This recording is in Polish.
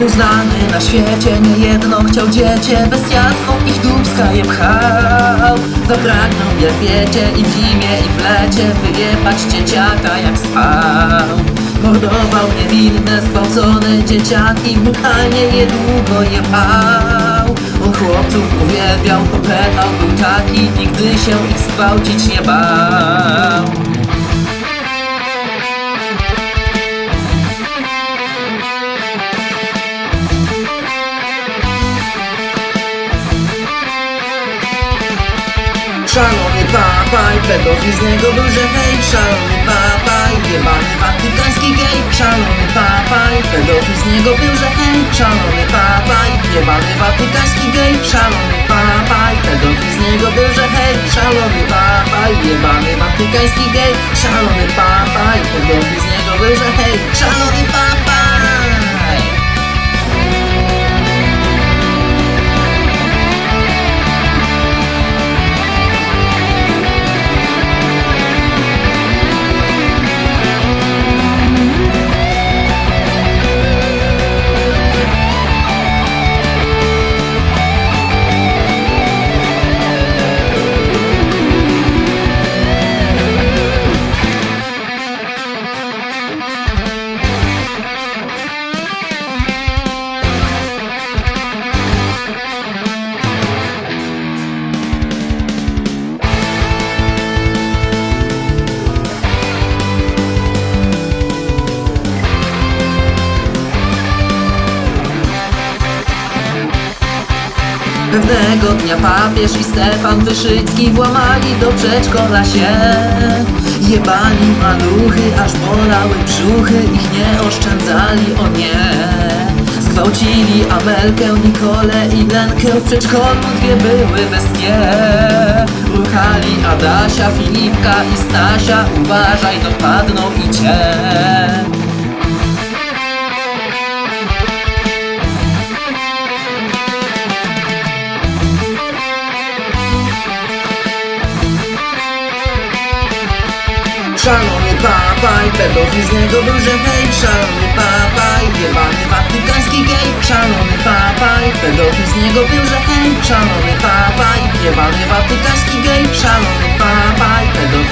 Uznany na świecie nie jedno chciał dziecię. Bestialstwo ich dubska je pchał Zapragnął jak wiecie i w zimie i w lecie Wyjebać dzieciaka jak spał. Mordował niewinne, zgwałcone dzieciaki Brutalnie je długo jebał. On chłopców uwielbiał, popętał był taki Nigdy się ich zgwałcić nie bał Szalony papaj, pedofil z niego był, hej. Szalony papaj, jebany watykański gej. Szalony papaj, pedofil z niego był, hej. Szalony papaj, jebany watykański gej. Szalony papaj, pedofil z niego był, hej. Szalony papaj, jebany watykański gej. Szalony papaj, pedofil z niego był, hej. Szalony papaj Pewnego dnia papież i Stefan Wyszycki włamali do przedszkola się. Jebali maluchy, aż bolały brzuchy, ich nie oszczędzali, o nie. Zgwałcili Amelkę, Nikolę i Lenkę W przedszkolu dwie były bestie Ruchali Adasia, Filipka i Stasia Uważaj, dopadną i cię papaj, pedofil z niego był, że hej Szalony papaj, jebany watykański gej Szalony papaj, pedofil z niego był, że hej Szalony papaj, jebany watykański gej Szalony papaj, pedofil